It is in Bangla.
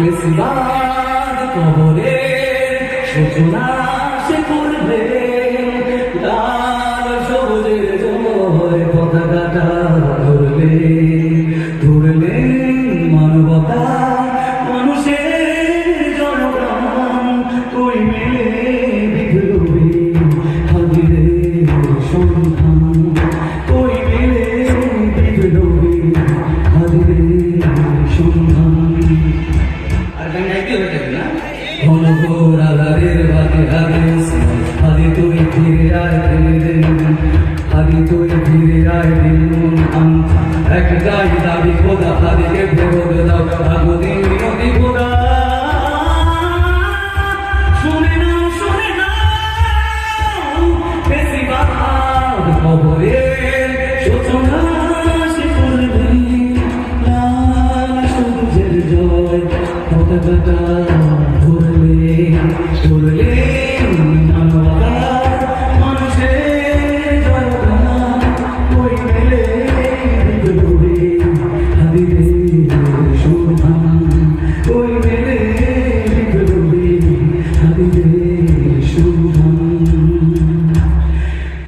বেশিবার কবরে সূচনা সে করবে। লাল পতাকাটা ধরবে। গাইতে হয়ে যাবে না? ঘন ঘোর আধারের বাতি হাদিস হাদি তুই ফিরে আয় ফিরে দিন হাদি তুই ফিরে আয় দিন আম। এক গাই দাবি খোদা হাদিকে ফেরত দাও আগুদিন মিনতি খোদা। শুনে নাও শুনে নাও বেশিবার খবরের সূচনা da da da da